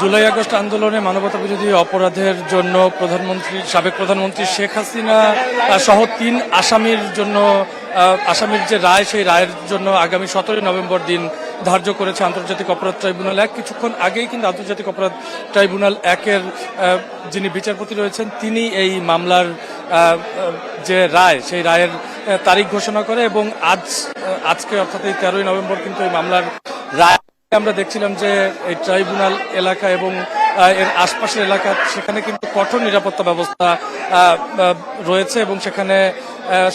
July August আন্দোলনে মানবতা বিরোধী অপরাধের জন্য প্রধানমন্ত্রী, সাবেক প্রধানমন্ত্রী শেখ হাসিনা সহ তিন আসামির জন্য আসামির যে রায়, সেই রায়ের জন্য আগামী সতেরোই নভেম্বর দিন ধার্য করেছে আন্তর্জাতিক অপরাধ ট্রাইব্যুনাল এক। কিছুক্ষণ আগেই কিন্তু আন্তর্জাতিক অপরাধ ট্রাইব্যুনাল একের যিনি বিচারপতি রয়েছেন, তিনি এই মামলার যে রায়, সেই রায়ের তারিখ ঘোষণা করে এবং আজ আজকে অর্থাৎ এই তেরোই নভেম্বর কিন্তু এই মামলার রায় আমরা দেখছিলাম যে এই ট্রাইব্যুনাল এলাকা এবং এর আশপাশের এলাকা, সেখানে কিন্তু কঠোর নিরাপত্তা ব্যবস্থা রয়েছে এবং সেখানে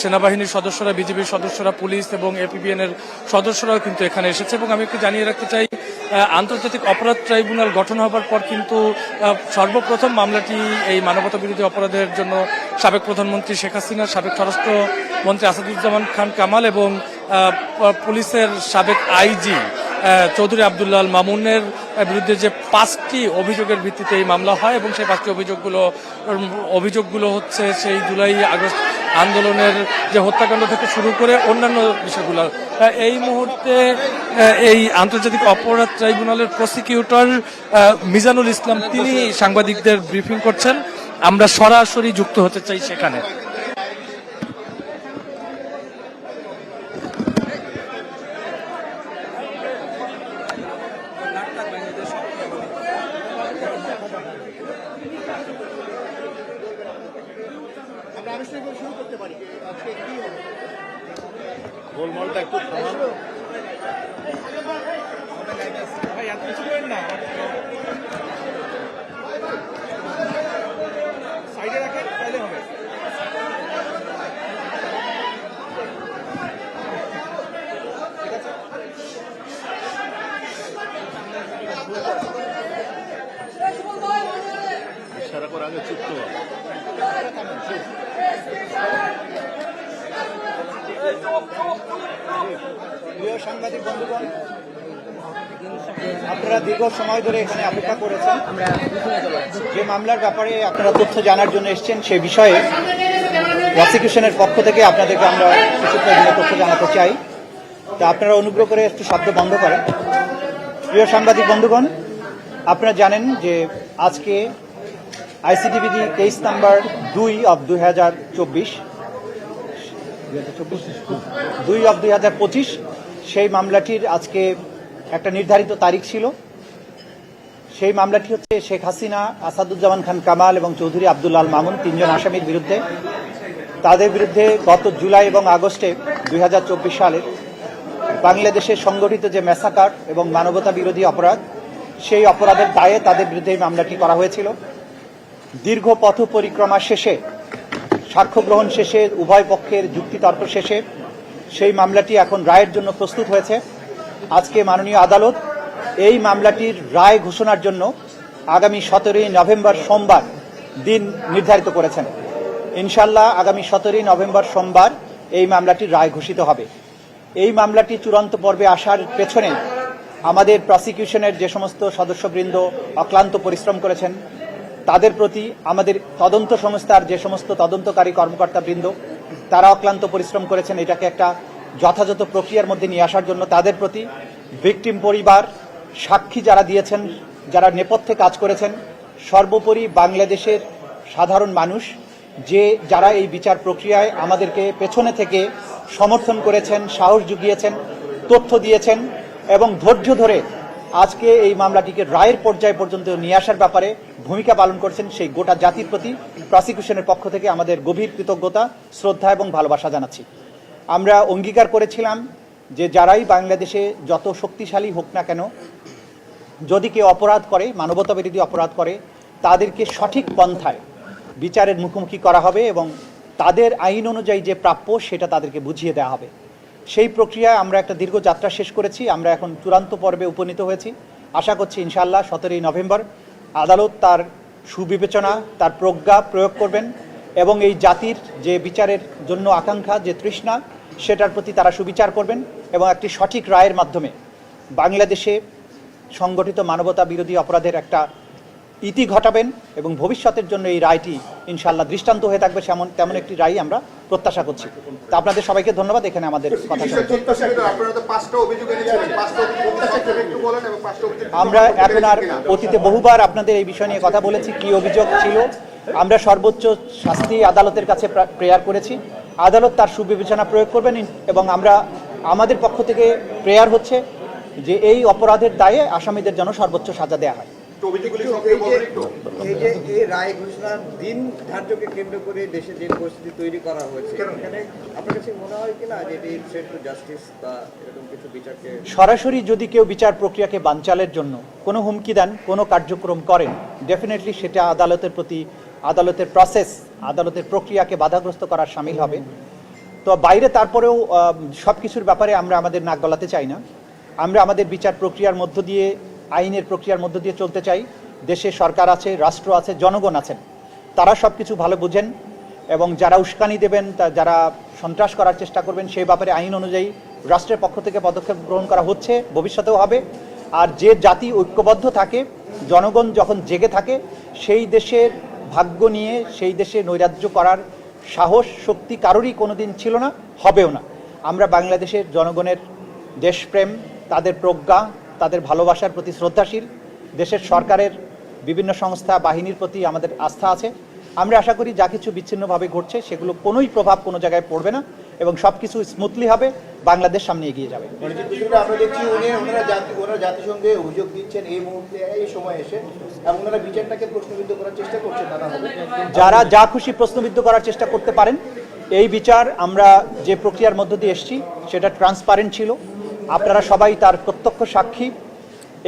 সেনাবাহিনীর সদস্যরা, বিজিবির সদস্যরা, পুলিশ এবং এপিবিএন এর সদস্যরাও কিন্তু এখানে এসেছে এবং আমি একটু জানিয়ে রাখতে চাই আন্তর্জাতিক অপরাধ ট্রাইব্যুনাল গঠন হবার পর কিন্তু সর্বপ্রথম মামলাটি এই মানবতা বিরোধী অপরাধের জন্য সাবেক প্রধানমন্ত্রী শেখ হাসিনা সাবেক স্বরাষ্ট্র মন্ত্রী আসাদুজ্জামান খান কামাল এবং পুলিশের সাবেক আইজি চৌধুরী আবদুল্লাহ মামুনের বিরুদ্ধে যে পাঁচটি অভিযোগের ভিত্তিতে এই মামলা হয় এবং সেই পাঁচটি অভিযোগগুলো অভিযোগগুলো হচ্ছে সেই জুলাই আগস্ট আন্দোলনের যে হত্যাকাণ্ড থেকে শুরু করে অন্যান্য বিষয়গুলো। এই মুহূর্তে এই আন্তর্জাতিক অপরাধ ট্রাইব্যুনালের প্রসিকিউটর মিজানুল ইসলাম, তিনি সাংবাদিকদের ব্রিফিং করছেন। আমরা সরাসরি যুক্ত হতে চাই সেখানে। আনুষ্ঠানিকভাবে শুরু করতে পারি। আজকে কি হবে? গোলমালটা একটু ভাই এত কিছু না। সারা করে আগে চুপ তো প্রিয় সাংবাদিক বন্ধুগণ, আপনারা দীর্ঘ সময় ধরে এখানে অপেক্ষা করেছেন। যে মামলার ব্যাপারে আপনারা তথ্য জানার জন্য এসেছেন সে বিষয়ে প্রসিকিউশনের পক্ষ থেকে আপনাদেরকে আমরা কিছু তথ্য জানাতে চাই। তা আপনারা অনুগ্রহ করে একটু শব্দ বন্ধ করেন। প্রিয় সাংবাদিক বন্ধুগণ, আপনারা জানেন যে আজকে আইসিটিভিজি তেইশ নাম্বার দুই অব দুই হাজার চব্বিশ। দুই অব দুই হাজার পঁচিশ। সেই মামলাটির আজকে একটা নির্ধারিত তারিখ ছিল। সেই মামলাটি হচ্ছে শেখ হাসিনা, আসাদুজ্জামান খান কামাল এবং চৌধুরী আল মামুন তিনজন আসামির বিরুদ্ধে। তাদের বিরুদ্ধে গত জুলাই এবং আগস্টে দুই সালের বাংলাদেশে সংগঠিত যে মেসাকার এবং মানবতা বিরোধী অপরাধ, সেই অপরাধের দায়ে তাদের বিরুদ্ধে এই মামলাটি করা হয়েছিল। দীর্ঘ পথ পরিক্রমা শেষে, সাক্ষ্য গ্রহণ শেষে, উভয় পক্ষের যুক্তিতর্ক শেষে সেই মামলাটি এখন রায়ের জন্য প্রস্তুত হয়েছে। আজকে মাননীয় আদালত এই মামলাটির রায় ঘোষণার জন্য আগামী সতেরোই নভেম্বর সোমবার দিন নির্ধারিত করেছেন। ইনশাল্লাহ আগামী সতেরোই নভেম্বর সোমবার এই মামলাটির রায় ঘোষিত হবে। এই মামলাটি চূড়ান্ত পর্বে আসার পেছনে আমাদের প্রসিকিউশনের যে সমস্ত সদস্যবৃন্দ অক্লান্ত পরিশ্রম করেছেন তাদের প্রতি আমাদের তদন্ত সংস্থার যে সমস্ত তদন্তকারী কর্মকর্তা বৃন্দ তারা অক্লান্ত পরিশ্রম করেছেন এটাকে একটা যথাযথ প্রক্রিয়ার মধ্যে নিয়ে আসার জন্য। তাদের প্রতি ভিকটিম পরিবার সাক্ষী যারা দিয়েছেন, যারা নেপথ্যে কাজ করেছেন, সর্বোপরি বাংলাদেশের সাধারণ মানুষ, যে যারা এই বিচার প্রক্রিয়ায় আমাদেরকে পেছনে থেকে সমর্থন করেছেন, সাহস জুগিয়েছেন, তথ্য দিয়েছেন এবং ধৈর্য ধরে আজকে এই মামলাটিকে রায়ের পর্যায় পর্যন্ত নিয়ে আসার ব্যাপারে ভূমিকা পালন করছেন সেই গোটা জাতির প্রতি প্রসিকিউশনের পক্ষ থেকে আমাদের গভীর কৃতজ্ঞতা, শ্রদ্ধা এবং ভালোবাসা জানাচ্ছি। আমরা অঙ্গীকার করেছিলাম যে যারাই বাংলাদেশে যত শক্তিশালী হোক না কেন, যদি কেউ অপরাধ করে, মানবতা বিরোধী অপরাধ করে, তাদেরকে সঠিক পন্থায় বিচারের মুখোমুখি করা হবে এবং তাদের আইন অনুযায়ী যে প্রাপ্য সেটা তাদেরকে বুঝিয়ে দেওয়া হবে। সেই প্রক্রিয়ায় আমরা একটা দীর্ঘ যাত্রা শেষ করেছি, আমরা এখন চূড়ান্ত পর্বে উপনীত হয়েছি। আশা করছি ইনশাআল্লাহ সতেরোই নভেম্বর আদালত তার সুবিবেচনা, তার প্রজ্ঞা প্রয়োগ করবেন এবং এই জাতির যে বিচারের জন্য আকাঙ্ক্ষা, যে তৃষ্ণা, সেটার প্রতি তারা সুবিচার করবেন এবং একটি সঠিক রায়ের মাধ্যমে বাংলাদেশে সংগঠিত মানবতা বিরোধী অপরাধের একটা ইতি ঘটাবেন এবং ভবিষ্যতের জন্য এই রায়টি ইনশাল্লাহ দৃষ্টান্ত হয়ে থাকবে সেমন তেমন একটি রায় আমরা প্রত্যাশা করছি। তা আপনাদের সবাইকে ধন্যবাদ এখানে আমাদের কথা আমরা এখন আর অতীতে বহুবার আপনাদের এই বিষয় নিয়ে কথা বলেছি কি অভিযোগ ছিল। আমরা সর্বোচ্চ শাস্তি আদালতের কাছে প্রেয়ার করেছি। আদালত তার সুবিবেচনা প্রয়োগ করবেন এবং আমরা আমাদের পক্ষ থেকে প্রেয়ার হচ্ছে যে এই অপরাধের দায়ে আসামিদের যেন সর্বোচ্চ সাজা দেওয়া হয়। এই যে এই রায় ঘোষণার দিন ধার্যকে কেন্দ্র করে দেশে যে পরিস্থিতি তৈরি করা হয়েছে এখানে আপনার কাছে মনে হয় কিনা যে এটি টু জাস্টিস বা এরকম কিছু বিচারকে সরাসরি যদি কেউ বিচার প্রক্রিয়াকে বানচালের জন্য কোনো হুমকি দেন কোনো কার্যক্রম করেন ডেফিনেটলি সেটা আদালতের প্রতি আদালতের প্রসেস আদালতের প্রক্রিয়াকে বাধাগ্রস্ত করার সামিল হবে। তো বাইরে তারপরেও সব কিছুর ব্যাপারে আমরা আমাদের নাক গলাতে চাই না। আমরা আমাদের বিচার প্রক্রিয়ার মধ্য দিয়ে আইনের প্রক্রিয়ার মধ্য দিয়ে চলতে চাই। দেশে সরকার আছে, রাষ্ট্র আছে, জনগণ আছেন। তারা সব কিছু ভালো বুঝেন এবং যারা উস্কানি দেবেন, তা যারা সন্ত্রাস করার চেষ্টা করবেন, সেই ব্যাপারে আইন অনুযায়ী রাষ্ট্রের পক্ষ থেকে পদক্ষেপ গ্রহণ করা হচ্ছে, ভবিষ্যতেও হবে। আর যে জাতি ঐক্যবদ্ধ থাকে, জনগণ যখন জেগে থাকে, সেই দেশের ভাগ্য নিয়ে, সেই দেশে নৈরাজ্য করার সাহস, শক্তি কারোরই কোনো দিন ছিল না, হবেও না। আমরা বাংলাদেশের জনগণের দেশপ্রেম, তাদের প্রজ্ঞা তাদের ভালোবাসার প্রতি শ্রদ্ধাশীল। দেশের সরকারের বিভিন্ন সংস্থা বাহিনীর প্রতি আমাদের আস্থা আছে। আমরা আশা করি যা কিছু বিচ্ছিন্নভাবে ঘটছে সেগুলো কোনোই প্রভাব কোনো জায়গায় পড়বে না এবং সব কিছু স্মুথলি হবে। বাংলাদেশ সামনে এগিয়ে যাবে। আমরা দেখছি ওনারা জাতিসংঘে অভিযোগ দিচ্ছেন এই মুহূর্তে এই সময় এসে। এবং ওনারা বিচারটাকে প্রশ্নবিদ্ধ করার চেষ্টা করছেন যারা যা খুশি প্রশ্নবিদ্ধ করার চেষ্টা করতে পারেন এই বিচার আমরা যে প্রক্রিয়ার মধ্য দিয়ে এসেছি সেটা ট্রান্সপারেন্ট ছিল। আপনারা সবাই তার প্রত্যক্ষ সাক্ষী।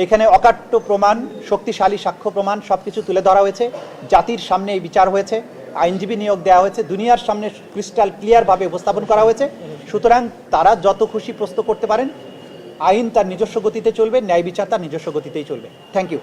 এখানে অকাট্য প্রমাণ, শক্তিশালী সাক্ষ্য প্রমাণ সব কিছু তুলে ধরা হয়েছে। জাতির সামনে এই বিচার হয়েছে। আইনজীবী নিয়োগ দেওয়া হয়েছে। দুনিয়ার সামনে ক্রিস্টাল ক্লিয়ারভাবে উপস্থাপন করা হয়েছে। সুতরাং তারা যত খুশি প্রস্তুত করতে পারেন, আইন তার নিজস্ব গতিতে চলবে, ন্যায় বিচার তার নিজস্ব গতিতেই চলবে। Thank you